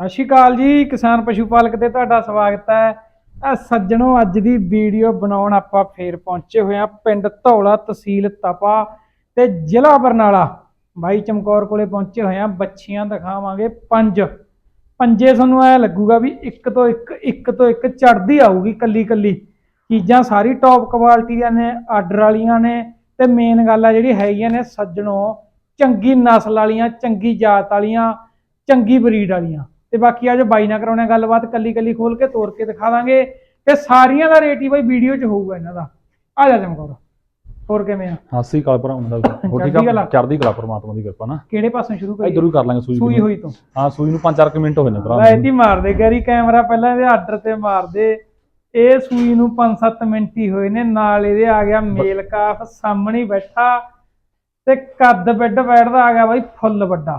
ਸਤਿ ਸ਼੍ਰੀ ਅਕਾਲ ਜੀ, ਕਿਸਾਨ ਪਸ਼ੂ ਪਾਲਕ ਤੇ ਤੁਹਾਡਾ ਸਵਾਗਤ ਹੈ। ਆ ਸੱਜਣੋ, ਅੱਜ ਦੀ ਵੀਡੀਓ ਬਣਾਉਣ ਆਪਾਂ ਫੇਰ ਪਹੁੰਚੇ ਹੋਏ ਆ ਪਿੰਡ ਧੌਲਾ ਤਹਿਸੀਲ ਤਪਾ ਤੇ ਜ਼ਿਲ੍ਹਾ ਬਰਨਾਲਾ। ਬਾਈ ਚਮਕੌਰ ਕੋਲੇ ਪਹੁੰਚੇ ਹੋਏ ਆ ਬੱਚੀਆਂ ਦਿਖਾਵਾਂਗੇ ਪੰਜ। ਪੰਜੇ ਤੁਹਾਨੂੰ ਐ ਲੱਗੂਗਾ ਵੀ ਇੱਕ ਤੋਂ ਇੱਕ ਇੱਕ ਤੋਂ ਇੱਕ ਚੜਦੀ ਆਊਗੀ ਕੱਲੀ ਕੱਲੀ। ਚੀਜ਼ਾਂ ਸਾਰੀ ਟੌਪ ਕੁਆਲਿਟੀ ਦੀਆਂ ਨੇ, ਆਰਡਰ ਵਾਲੀਆਂ ਨੇ ਤੇ ਮੇਨ ਗੱਲ ਆ ਜਿਹੜੀ ਹੈਗੀਆਂ ਨੇ ਸੱਜਣੋ, ਚੰਗੀ ਨਸਲ ਵਾਲੀਆਂ, ਚੰਗੀ ਜਾਤ ਵਾਲੀਆਂ, ਚੰਗੀ ਬਰੀਡ ਵਾਲੀਆਂ। ਤੇ ਬਾਕੀ ਅੱਜ ਬਾਈ ਨਾਲ ਕਰਾਉਣਾ ਗੱਲਬਾਤ ਕੱਲੀ ਕੱਲੀ ਖੋਲ ਕੇ ਤੋੜ ਕੇ ਦਿਖਾ ਦਾਂਗੇ। ਤੇ ਸਾਰੀਆਂ ਦਾ ਰੇਟ ਹੀ ਬਾਈ ਵੀਡੀਓ 'ਚ ਹੋਊਗਾ ਇਹਨਾਂ ਦਾ। ਆ ਜਾ ਚਮਕੌਰ ਹੋਰ ਕਿਵੇਂ ਆ? ਹਾਸੀ ਕਾਲ ਭਰਾ ਹੁੰਦਾ ਹੋਰ ਠੀਕ ਚੜ੍ਹਦੀ ਕਲਾ। ਆ ਚੜ੍ਹਦੀ ਕਲਾ ਪਰਮਾਤਮਾ ਦੀ ਕਿਰਪਾ ਨਾ। ਕਿਹੜੇ ਪਾਸੋਂ ਸ਼ੁਰੂ ਕਰੀਏ? ਇਧਰੋਂ ਕਰ ਲਾਂਗੇ ਸੂਈ ਸੂਈ ਨੂੰ। ਹੋਈ ਤੋਂ। ਹਾਂ ਸੂਈ ਨੂੰ 5-4 ਮਿੰਟ ਹੋਏ ਨੇ ਭਰਾ। ਐਤੀ ਮਾਰਦੇ ਗੈਰੀ ਕੈਮਰਾ ਪਹਿਲਾਂ ਇਹਦੇ ਆਰਡਰ ਤੇ ਮਾਰਦੇ ਇਹ ਸੂਈ ਨੂੰ 5-7 ਮਿੰਟ ਹੀ ਹੋਏ ਨੇ। ਨਾਲ ਇਹਦੇ ਆ ਗਿਆ ਮੇਲ ਕਾਫ ਸਾਹਮਣੇ ਬੈਠਾ। ਤੇ ਕੱਦ ਬੈੱਡ ਬੈਠਦਾ ਆ ਗਿਆ ਬਾਈ ਫੁੱਲ ਵੱਡਾ।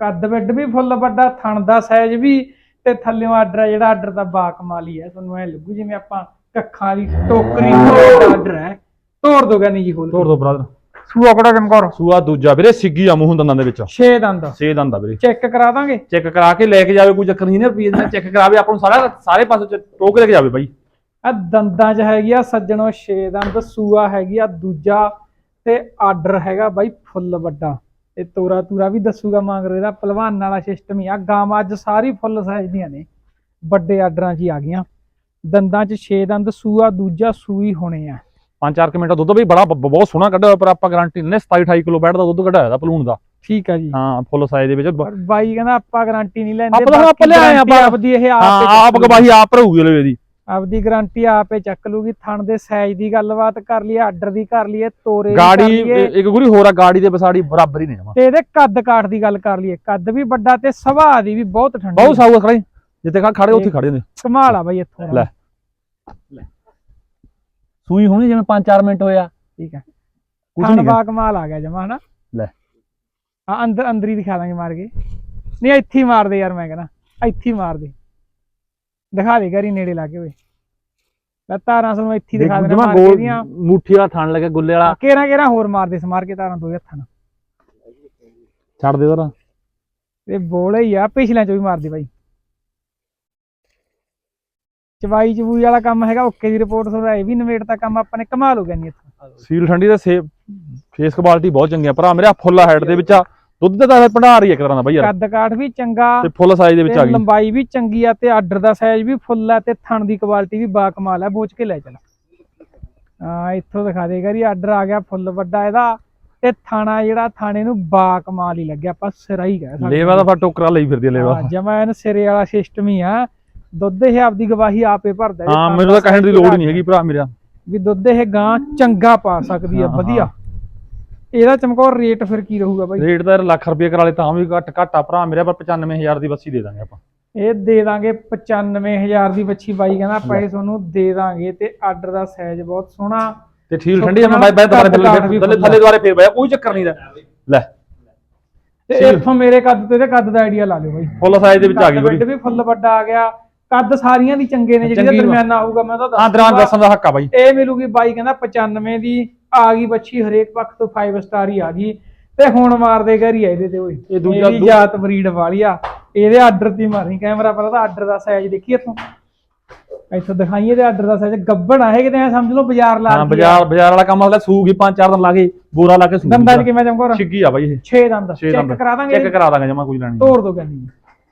ਕੱਦ ਬੈੱਡ ਵੀ ਫੁੱਲ ਵੱਡਾ ਥਣ ਦਾ ਸਾਈਜ਼ ਵੀ ਤੇ ਥੱਲੇੋਂ ਆਰਡਰ ਹੈ ਜਿਹੜਾ ਆਰਡਰ ਦਾ ਬਾ ਕਮਾਲੀ ਹੈ ਤੁਹਾਨੂੰ ਐ ਲੱਗੂ ਜਿਵੇਂ ਆਪਾਂ ਕੱਖਾਂ ਦੀ ਟੋਕਰੀ ਦਾ ਆਰਡਰ ਹੈ ਤੋੜ ਦੋਗਾ ਨਹੀਂ ਜੀ ਖੋਲ ਤੋੜ ਦੋ ਬਰਾਦਰ। ਸੂਆ ਕੋੜਾ ਚਮਕੌਰ ਸੂਆ ਦੂਜਾ ਵੀਰੇ ਸਿੱਗੀ ਆ ਮੂੰਹ ਦੰਦਾਂ ਦੇ ਵਿੱਚ। 6 ਦੰਦ। 6 ਦੰਦ ਆ ਵੀਰੇ। ਚੈੱਕ ਕਰਾ ਦਾਂਗੇ? ਚੈੱਕ ਕਰਾ ਕੇ ਲੈ ਕੇ ਜਾਵੇ ਕੋਈ ਚੱਕਰ ਨਹੀਂ ਨੇ ਰੁਪਏ ਦਾ ਚੈੱਕ ਕਰਾਵੇ ਆਪਾਂ ਨੂੰ ਸਾਰਾ ਸਾਰੇ ਪਾਸੇ ਟੋਕ ਲੈ ਕੇ ਜਾਵੇ ਬਾਈ। ਆ ਦੰਦਾਂ 'ਚ ਹੈਗੀ ਆ ਸੱਜਣੋ 6 ਦੰਦ ਸੂਆ ਹੈਗੀ ਆ ਦੂਜਾ ਤੇ ਆਰਡਰ ਹੈਗਾ ਬਾਈ ਫੁੱਲ ਵੱਡਾ। ਤੇ ਤੋਰਾ ਤੂਰਾ ਵੀ ਦੱਸੂਗਾ ਮੰਗਰੋ ਇਹਦਾ ਪਹਿਲਵਾਨ ਵਾਲਾ ਸਿਸਟਮ ਹੀ ਆ। ਗਾਵਾਂ ਅੱਜ ਸਾਰੀ ਫੁੱਲ ਸਾਈਜ਼ ਦੀਆਂ ਨੇ। ਵੱਡੇ ਆਰਡਰਾਂ 'ਚ ਹੀ ਆ ਗਈਆਂ। ਦੰਦਾਂ 'ਚ 6 ਦੰਦ ਸੂਆ ਦੂਜਾ ਸੂਈ ਹੋਣੇ ਆ। 5-4 ਮਿੰਟ ਦੁੱਧ ਵੀ ਬੜਾ ਬਹੁਤ ਸੋਹਣਾ ਕੱਢਿਆ ਹੋਇਆ, ਪਰ ਆਪਾਂ ਗਾਰੰਟੀ ਨੇ 27-28 ਕਿਲੋ ਬੈਠ ਦਾ ਦੁੱਧ ਕਢਾਇਆ ਦਾ ਪਲੂਣ ਦਾ। ਠੀਕ ਆ ਜੀ। ਹਾਂ ਫੁੱਲ ਸਾਈਜ਼ ਦੇ ਵਿੱਚ। ਬਾਈ ਕਹਿੰਦਾ ਆਪਾਂ ਗਾਰੰਟੀ ਨਹੀਂ ਲੈਂਦੇ ਆਪਾਂ ਆਪਾਂ ਲਿਆਏ ਆਪਾਂ। ਆਪਦੀ ਇਹ ਹਾਂ ਆਪ ਆਪ ਗਵਾਹੀ ਆਪ ਰਹੂਗੀ ਲਵੇ ਦੀ ਆਪਦੀ ਗਾਰੰਟੀ ਆਪੇ ਚੱਕ ਲੂਗੀ ਥਣ ਦੇ ਸਾਈਜ਼ ਦੀ ਗੱਲਬਾਤ ਕਰ ਲਈਏ ਆਰਡਰ ਦੀ ਕਰ ਲਈਏ ਤੋਰੇ ਗਾੜੀ ਇੱਕ ਗੁਰੀ ਹੋਰ ਆ ਗਾੜੀ ਦੇ ਵਿਸਾੜੀ ਬਰਾਬਰ ਹੀ ਨੇ ਜਮਾਂ। ਤੇ ਇਹਦੇ ਕੱਦ ਕਾਠ ਦੀ ਗੱਲ ਕਰ ਲਈਏ ਕੱਦ ਵੀ ਵੱਡਾ ਤੇ ਸੁਭਾਅ ਦੀ ਵੀ ਬਹੁਤ ਠੰਡੀ ਬਹੁਤ ਸਾਊ ਖੜੇ ਜਿੱਥੇ ਖਾ- ਖੜੇ ਉੱਥੇ ਖੜੇ ਨੇ। ਕਮਾਲ ਆ ਬਾਈ ਇੱਥੋਂ। ਲੈ। ਸੂਈ ਹੋਣੀ ਜਿਵੇਂ 5-4 ਮਿੰਟ ਹੋਇਆ ਠੀਕ ਹੈ। ਕੁਝ ਨਹੀਂ ਬਾ ਕਮਾਲ ਆ ਗਿਆ ਜਮਾ ਹਨਾ? ਲੈ। ਹਾਂ ਅੰਦਰ ਅੰਦਰ ਹੀ ਦਿਖਾ ਦਾਂਗੇ ਮਾਰ ਕੇ। ਨਹੀਂ ਇੱਥੇ ਹੀ ਮਾਰ ਦੇ ਯਾਰ ਮੈਂ ਕਹਿੰਦਾ ਇੱਥੇ ਹੀ ਮਾਰ ਦੇ। ਦਿਖਾ ਦੇ ਗਰੀ ਨੇੜੇ ਲਾ ਕੇ ਓਏ। ਤਾਰਾਂ ਸਾਨੂੰ ਇੱਥੇ ਦਿਖਾ ਦੇਣਾ ਮਾਰ ਕੇ ਦੀਆਂ। ਮੁੱਠੀ ਵਾਲਾ ਥਣ ਲੱਗਾ ਗੁੱਲੇ ਵਾਲਾ। ਕੇਰਾ ਕੇਰਾ ਹੋਰ ਮਾਰ ਦੇ ਸਮਾਰ ਕੇ ਤਾਰਾਂ ਦੋ ਹੱਥਾਂ ਨਾਲ। ਛੱਡ ਦੇ ਜ਼ਰਾ ਇਹ ਬੋਲੇ ਹੀ ਆ ਪਿਛਲਿਆਂ ਚ ਵੀ ਮਾਰ ਦੇ ਬਾਈ। ਚਵਾਈ ਚਵੂਈ ਵਾਲਾ ਕੰਮ ਹੈਗਾ ਓਕੇ ਦੀ ਰਿਪੋਰਟ ਸੁਣ ਇਹ ਵੀ ਨਵੇੜਤਾ ਕੰਮ ਆਪਾਂ ਨੇ ਕਮਾਲ ਹੋ ਗਿਆ ਨਹੀਂ ਇੱਥੋਂ। ਸੀਲ ਠੰਡੀ ਦਾ ਸੇ ਫੇਸ ਕੁਆਲਿਟੀ ਬਹੁਤ ਚੰਗੀ ਆ। ਭਰਾ ਮੇਰੇ ਫੁੱਲ ਹੈਡ ਦੇ ਵਿੱਚ ਆ। ਦੁੱਧ ਦਾ ਤਾਂ ਭੰਡਾਰ ਹੀ ਇੱਕ ਤਰ੍ਹਾਂ ਦਾ ਬਾਈ ਯਾਰ। ਕੱਦ ਕਾਠ ਵੀ ਚੰਗਾ ਤੇ ਫੁੱਲ ਸਾਈਜ਼ ਦੇ ਵਿੱਚ ਆ ਗਈ। ਲੰਬਾਈ ਵੀ ਚੰਗੀ ਆ ਤੇ ਆਰਡਰ ਦਾ ਸਾਈਜ਼ ਵੀ ਫੁੱਲ ਆ ਤੇ ਥਣ ਦੀ ਕੁਆਲਿਟੀ ਵੀ ਬਾ ਕਮਾਲ ਆ ਬੋਚ ਕੇ ਲੈ ਚੱਲ। ਹਾਂ ਇੱਥੋਂ ਦਿਖਾ ਦੇਗਾ ਜੀ ਆਰਡਰ ਆ ਗਿਆ ਫੁੱਲ ਵੱਡਾ ਇਹਦਾ ਤੇ ਥਾਣਾ ਜਿਹੜਾ ਥਾਣੇ ਨੂੰ ਬਾ ਕਮਾਲ ਹੀ ਲੱਗਿਆ ਆਪਾਂ ਸਿਰਾ ਹੀ ਕਹਿ ਸਕਦੇ ਲੇਵਾ ਦਾ ਫਾ ਟੋਕਰਾ ਲਈ ਫਿਰਦੀ ਆ ਲੇਵਾ। ਜਮਾ ਇਹਨ ਸਿਰੇ ਵਾਲਾ ਸਿਸਟਮ ਹੀ ਆ। ਦੁੱਧ ਇਹ ਆਪਦੀ ਗਵਾਹੀ ਆਪੇ ਭਰਦਾ ਹਾਂ ਮੈਨੂੰ ਤਾਂ ਕਹਿਣ ਦੀ ਲੋੜ ਨਹੀਂ ਹੈਗੀ ਭਰਾ ਮੇਰਾ। ਵੀ ਦੁੱਧ ਇਹ ਗਾਂ ਚੰਗਾ ਪਾ ਸਕਦੀ ਆ ਵਧੀਆ। ਇਹਦਾ ਚਮਕੌਰ ਰੇਟ ਫਿਰ ਕੀ ਰਹੂਗਾ ਬਾਈ? ਰੇਟ ਤਾਂ ਯਾਰ ਲੱਖ ਰੁਪਏ ਕਰਾ ਲੇ ਤਾਂ ਵੀ ਘੱਟ ਘੱਟ ਭਰਾ ਮੇਰੇ ਪਰ 95000 ਦੀ ਬੱਸੀ ਦੇ ਦਾਂਗੇ ਆਪਾਂ। ਇਹ ਦੇ ਦਾਂਗੇ 95000 ਦੀ ਬੱਚੀ ਬਾਈ ਕਹਿੰਦਾ ਪੈਸੇ ਤੁਹਾਨੂੰ ਦੇ ਦਾਂਗੇ ਤੇ ਆਰਡਰ ਦਾ ਸਾਈਜ਼ ਬਹੁਤ ਸੋਹਣਾ। ਤੇ ਠੀਲ ਠੰਡੀ ਆ ਮੈਂ ਬਾਈ ਬਾਈ ਦੁਬਾਰੇ ਫਿਰ ਥੱਲੇ ਥੱਲੇ ਦੁਬਾਰੇ ਫੇਰ ਬਾਈ ਕੋਈ ਚੱਕਰ ਨਹੀਂ ਦਾ ਲੈ। ਤੇ ਇੱਥੋਂ ਮੇਰੇ ਕੱਦ ਤੇ ਤੇ ਕੱਦ ਦਾ ਆਈਡੀਆ ਲਾ ਲਿਓ ਬਾਈ। ਫੁੱਲ ਸਾਈਜ਼ ਦੇ ਵਿੱਚ ਆ ਗਈ ਬੜੀ ਵੀ ਫੁੱਲ ਵੱਡਾ ਆ ਗਿਆ। ਕੱਦ ਸਾਰੀਆਂ ਦੀ ਚੰਗੇ ਨੇ ਜਿਹੜੀ ਦਰਮਿਆਨਾ ਆਊਗਾ ਮੈਂ ਤਾਂ ਹਾਂ ਦਰਾਂ। ਦੱਸਣ ਦਾ ਹੱਕ ਆ ਬਾਈ। ਇਹ ਮਿਲੂਗੀ ਬਾਈ ਕਹਿੰਦਾ 95 ਦੀ। ਆ ਗਈ ਬੱਚੀ ਹਰੇਕ ਪੱਖ ਤੋਂ 5 ਸਟਾਰ ਹੀ ਆ ਗਈ ਤੇ ਹੁਣ ਮਾਰਦੇ ਘਰ ਹੀ ਆ ਇਹਦੇ ਤੇ ਓਏ। ਇਹ ਦੂਜਾ- ਜਾਤ ਬਰੀਡ ਵਾਲੀ ਆ। ਇਹਦੇ ਆਰਡਰ ਦੀ ਮਾਰੀ ਕੈਮਰਾ ਪਰ ਉਹਦਾ ਆਰਡਰ ਦਾ ਸਾਈਜ਼ ਦੇਖੀ ਇੱਥੋਂ? ਇੱਥੋਂ ਦਿਖਾਈਏ ਤੇ ਆਰਡਰ ਦਾ ਸਾਈਜ਼ ਗੱਬੜ ਆ ਇਹ ਕਿਤੇ ਐਂ ਸਮਝ ਲਓ ਬਾਜ਼ਾਰ ਲਾ ਹਾਂ ਬਾਜ਼ਾਰ ਬਾਜ਼ਾਰ ਵਾਲਾ ਕੰਮ ਹਲੇ ਸੂਗੀ ਪੰਜ ਚਾਰ ਦਿਨ ਲਾ ਕੇ ਬੋਰਾ ਲਾ ਕੇ ਸੂਗੀ ਦੰਦਾਂ 'ਚ ਕਿਵੇਂ ਚਮਕੌਰ ਛਿੱਗੀ ਆ ਬਾਈ ਇਹ। 6 ਦੰਦ। ਚੈੱਕ ਕਰਾ ਦਾਂਗੇ ਚੈੱਕ ਕਰਾ ਦਾਂਗੇ ਜਮਾ ਕੋਈ ਲੈਣੀ ਤੋੜ ਦੋ ਕਹਿੰਦੀ।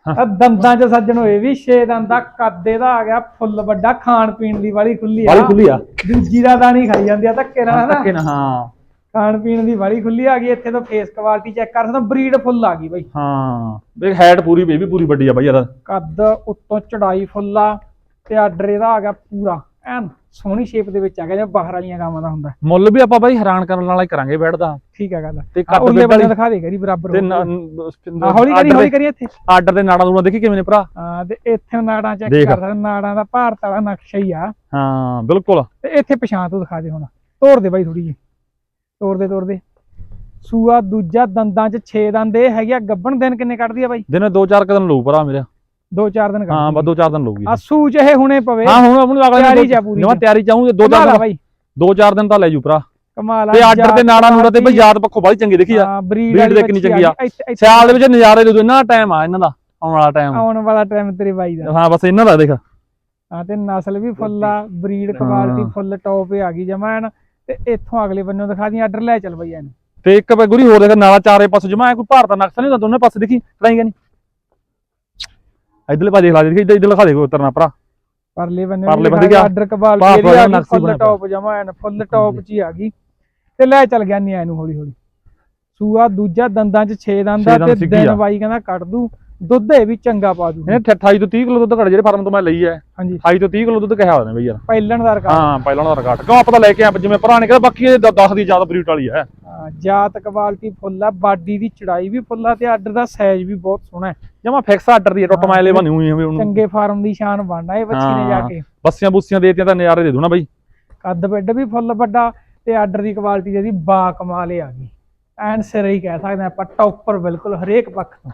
ਆ ਦੰਦਾਂ 'ਚ ਸੱਜਣ ਹੋਏ ਵੀ 6 ਦੰਦ ਦਾ ਕੱਦ ਇਹਦਾ ਆ ਗਿਆ ਫੁੱਲ ਵੱਡਾ ਖਾਣ ਪੀਣ ਦੀ ਵਾਲੀ ਖੁੱਲੀ ਆ। ਬਾਲੀ ਖੁੱਲੀ ਆ? ਦੂਜੀ ਦਾ ਦਾਣੀ ਖਾਈ ਜਾਂਦੀ ਆ ਧੱਕੇ ਨਾਲ ਹਨਾ? ਧੱਕੇ ਨਾ ਹਾਂ। ਖਾਣ ਪੀਣ ਦੀ ਵਾਲੀ ਖੁੱਲੀ ਆ ਗਈ ਇੱਥੇ ਤੋਂ ਫੇਸ ਕੁਆਲਿਟੀ ਚੈੱਕ ਕਰ ਸਕਦਾ ਬਰੀਡ ਫੁੱਲ ਆ ਗਈ ਬਾਈ। ਹਾਂ ਦੇਖ ਹੈਡ ਪੂਰੀ ਬੇਬੀ ਪੂਰੀ ਵੱਡੀ ਆ ਬਾਈ ਯਾਰ। ਕੱਦ ਉੱਤੋਂ ਚੜਾਈ ਫੁੱਲ ਆ ਤੇ ਆਰਡਰ ਇਹਦਾ ਆ ਗਿਆ ਪੂਰਾ। ਐਨ ਸੋਹਣੀ ਸ਼ੇਪ ਦੇ ਵਿੱਚ ਆ ਗਿਆ ਜਿਵੇਂ ਬਾਹਰ ਵਾਲੀਆਂ ਗਾਵਾਂ ਦਾ ਹੁੰਦਾ। ਮੁੱਲ ਵੀ ਆਪਾਂ ਬਾਈ ਹੈਰਾਨ ਕਰਨ ਵਾਲਾ ਹੀ ਕਰਾਂਗੇ ਬੈਠ ਦਾ ਠੀਕ ਆ ਗੱਲ ਤੇ ਉਹਲੇ ਬੈਡ ਬੰਦੇ ਦਿਖਾ ਦੇ ਕਰੀ ਬਰਾਬਰ ਤੇ ਹਾਂ, ਹੌਲੀ ਕਰੀ ਹੌਲੀ ਕਰੀ ਇੱਥੇ। ਆਰਡਰ ਦੇ ਨਾੜਾਂ ਨੂੜਾਂ ਦੇਖੀ ਕਿਵੇਂ ਨੇ ਭਰਾ? ਹਾਂ ਤੇ ਇੱਥੇ ਨਾੜਾਂ ਚੈੱਕ। ਕਰ ਸਕਦਾ ਨਾੜਾਂ ਦਾ ਭਾਰਤ ਵਾਲਾ ਨਕਸ਼ਾ ਹੀ ਆ। ਹਾਂ ਬਿਲਕੁਲ। ਤੇ ਇੱਥੇ ਪਛਾਣ ਤੋਂ ਦਿਖਾ ਦੇ ਹੁਣ। ਤੋੜ ਦੇ ਬਾਈ ਥੋੜੀ ਜਿਹੀ। ਤੋੜ ਦੇ ਤੋੜ ਦੇ। ਸੂਆ ਦੂਜਾ ਦੰਦਾਂ 'ਚ 6 ਦੰਦ ਇਹ ਹੈਗੇ ਆ ਗੱਬਣ ਦਿਨ ਕਿੰਨੇ ਕੱਢਦੀ ਆ ਬਾਈ? ਦਿਨੇ ਦੋ ਚਾਰ ਕਦਮ ਲਊ ਭਰਾ ਮੇਰਾ। ਦੋ ਚਾਰ ਦਿਨ ਹਾਂ ਬਸ ਦੋ ਚਾਰ ਦਿਨ ਲਊਗੀ ਆ ਸੂਚ ਇਹ ਹੁਣੇ ਪਵੇ ਹਾਂ ਹੁਣ ਆਪਣੀ ਅਗਲੇ ਤਿਆਰੀ ਆ ਪੂਰੀ ਜਮਾ ਤਿਆਰੀ ਚਾਹੂਗੇ ਦੋ ਚਾਰ ਬਾਈ। ਦੋ ਚਾਰ ਦਿਨ ਤਾਂ ਲੈ ਜੂ ਭਰਾ। ਕਮਾਲ ਆ ਤੇ ਆਰਡਰ ਤੇ ਨਾੜਾਂ ਨੂੜਾਂ ਤੇ ਬਈ ਯਾਦ ਪੱਖੋਂ ਬਾਲੀ ਚੰਗੀ ਦੇਖੀ ਆ। ਬਰੀਡ ਦੇਖਣੀ ਬੱਚੀ ਚੰਗੀ ਆ। ਸਿਆਲ ਦੇ ਵਿੱਚ ਨਜ਼ਾਰੇ ਦੇ ਦੋ ਇਹਨਾਂ ਟਾਈਮ ਆ ਇਹਨਾਂ ਦਾ ਆਉਣ ਵਾਲਾ ਟਾਈਮ ਆਉਣ ਵਾਲਾ ਟਾਈਮ ਤੇਰੇ ਬਾਈ ਦਾ। ਹਾਂ ਬਸ ਇਹਨਾਂ ਦਾ ਦੇਖ। ਹਾਂ ਤੇ ਨਸਲ ਵੀ ਫੁੱਲ ਆ ਬਰੀਡ ਕੁਆਲਿਟੀ। ਫੁੱਲ ਟੌਪ ਆ ਗਈ ਜਮਾ ਐਨ। ਤੇ ਇੱਥੋਂ ਅਗਲੇ ਬੰਨੋਂ ਦਿਖਾ ਦੀ ਆਰਡਰ ਲੈ ਚੱਲ ਬਈ ਇਹਨੂੰ ਤੇ ਇੱਕ ਗੁਰੀ ਹੋਰ ਦੇਖ ਨਾਲਾ ਚਾਰੇ ਪਾਸੇ ਜਮਾ ਕੋਈ ਭਾਰਤ ਦਾ ਨਕਸ਼ਾ ਨਹੀਂ ਹੁੰਦਾ ਦੋਨੇ ਪਾਸੇ ਦੇਖੀ ਫੜਾਈ ਨਹੀਂ? ਇਧਰਲੇ ਪਾਸੇ ਦੇਖ ਲਾ ਦੇਖੀ ਇੱਧਰ ਇੱਧਰ ਲਿਖਾ ਦੇ ਉਤਰਨਾ ਭਰਾ। ਪਰਲੇ ਬੰਨੇ ਪਰਲੇ ਬੰਨੇ ਕੀ ਆ? ਆਰਡਰ ਕਬਾਲ ਜਿਹੜੀ ਆ ਗਈ ਫੁੱਲ ਟੌਪ ਜਮਾ ਐਨ ਫੁੱਲ ਟੌਪ ਚ ਹੀ ਆ ਗਈ। ਤੇ ਲੈ ਚੱਲ ਗਿਆ ਨਹੀਂ ਇਹਨੂੰ ਹੌਲੀ ਹੌਲੀ ਸੂਆ ਦੂਜਾ ਦੰਦਾਂ ਚ 6 ਦੰਦ ਛੇ ਆ ਦੰਦ ਤੇ ਦਿਨ। ਬਾਈ ਕਹਿੰਦਾ ਕੱਢ ਦੂ। ਦੁੱਧ ਇਹ ਵੀ ਚੰਗਾ ਪਾ ਦੂ ਇਹਨੇ 28 ਤੋਂ 30 ਕਿਲੋ ਦੁੱਧ ਘੜ ਜਿਹੜੇ ਫਾਰਮ ਤੋਂ ਮੈਂ ਲਈ ਹੈ। ਹਾਂਜੀ। 28 ਤੋਂ 30 ਕਿਲੋ ਦੁੱਧ ਕਿਹਾ ਹੋਇਆ ਨੇ ਬਈ ਯਾਰ। ਪਹਿਲਣ ਦਾ ਰਿਕਾਰਡ। ਹਾਂ ਪਹਿਲਾਂ ਦਾ ਰਿਕਾਰਡ। ਕਿਉਂ ਆਪਾਂ ਤਾਂ ਲੈ ਕੇ ਆਏ ਜਿਵੇਂ ਭਰਾ ਨੇ ਕਿਹਾ ਬਾਕੀ ਇਹ 10 ਦੀ ਜ਼ਿਆਦਾ ਬਰੀਡ ਵਾਲੀ ਹੈ। ਹਾਂ, ਜਾਤ ਕੁਆਲਿਟੀ ਫੁੱਲ ਆ ਬਾਡੀ ਦੀ ਚੜਾਈ ਵੀ ਫੁੱਲ ਆ ਤੇ ਆਰਡਰ ਦਾ ਸਾਈਜ਼ ਵੀ ਬਹੁਤ ਸੋਹਣਾ ਹੈ। ਜਮਾ ਫਿਕਸ ਆਰਡਰ ਦੀ ਹੈ, ਟੁੱਟ ਮਾਇਲੇ ਬਣੀ ਹੋਈ ਹੈ ਵੀ ਉਹਨੂੰ। ਚੰਗੇ ਫਾਰਮ ਦੀ ਸ਼ਾਨ ਬਣਨਾ ਇਹ ਬੱਚੀ ਨੇ ਜਾ। ਕੇ। ਬੱਸੀਆਂ ਬੁੱਸੀਆਂ ਦੇਤੀਆਂ ਤਾਂ ਨਜ਼ਾਰੇ ਦੇ ਦੂ ਨਾ ਬਈ। ਕੱਦ ਬੈੱਡ ਵੀ ਫੁੱਲ ਵੱਡਾ ਤੇ ਆਰਡਰ ਦੀ ਕੁਆਲਿਟੀ ਜਿਹਦੀ ਬਾ ਕਮਾਲ ਹੀ ਆ ਗਈ ਐਨ ਸਿਰੇ ਹੀ ਕਹਿ ਸਕਦੇ ਆਪਾਂ ਟੌਪਰ ਬਿਲਕੁਲ ਹਰੇਕ ਪੱਖ ਤੋਂ।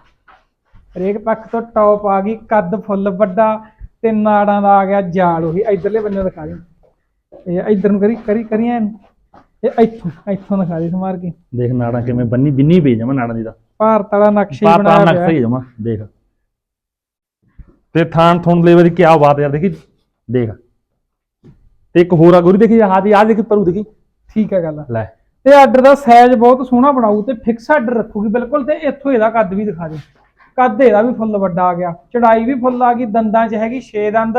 ਹਰੇਕ ਪੱਖ ਤੋਂ ਟੌਪ ਆ ਗਈ ਕੱਦ ਫੁੱਲ ਵੱਡਾ ਤੇ ਨਾੜਾਂ ਦਾ ਆ ਗਿਆ ਜਾਲ ਉਹੀ ਇਧਰਲੇ ਬੰਨੇ ਦਿਖਾ ਦੇ। ਇਹ ਇਧਰ ਨੂੰ ਕਰੀ ਕਰੀ ਕਰੀ ਐਨ। ਇਹ ਇੱਥੋਂ ਇੱਥੋਂ ਦਿਖਾ ਦੇ ਸਮਾਰ ਕੇ। ਦੇਖ ਨਾੜਾਂ ਕਿਵੇਂ ਬੰਨੀ ਬਿੰਨੀ ਪਈ ਜਮਾ ਨਾੜਾਂ ਦੀ ਦਾ ਭਾਰਤ ਵਾਲਾ ਨਕਸ਼ਾ ਹੀ ਬਣਾਇਆ ਨਕਸ਼ਾ ਪਿਆ ਹੀ ਜਮਾ ਦੇਖ। ਤੇ ਥਾਨ ਥੁਣ ਲੈਵਲ ਦੀ ਕੀ ਬਾਤ ਯਾਰ ਦੇਖੀ ਦੇਖ। ਤੇ ਇੱਕ ਹੋਰ ਆ ਗੁਰੀ ਦੇਖੀ ਆਹ ਦੀ ਆਹ ਦੇਖੀ ਪਰੂ ਦੇਖੀ। ਠੀਕ ਹੈ ਗੱਲ ਲੈ। ਤੇ ਆਰਡਰ ਦਾ ਸਾਈਜ਼ ਬਹੁਤ ਸੋਹਣਾ ਬਣਾਊ ਤੇ ਫਿਕਸ ਆਰਡਰ ਰੱਖੂਗੀ ਬਿਲਕੁਲ। ਤੇ ਇੱਥੋਂ ਇਹਦਾ ਕੱਦ ਵੀ ਦਿਖਾ ਦੇ। ਕੱਦ ਇਹਦਾ ਵੀ ਫੁੱਲ ਵੱਡਾ ਆ ਗਿਆ। ਚੜਾਈ ਵੀ ਫੁੱਲ ਆ ਗਈ, ਦੰਦਾਂ 'ਚ ਹੈਗੀ 6 ਦੰਦ।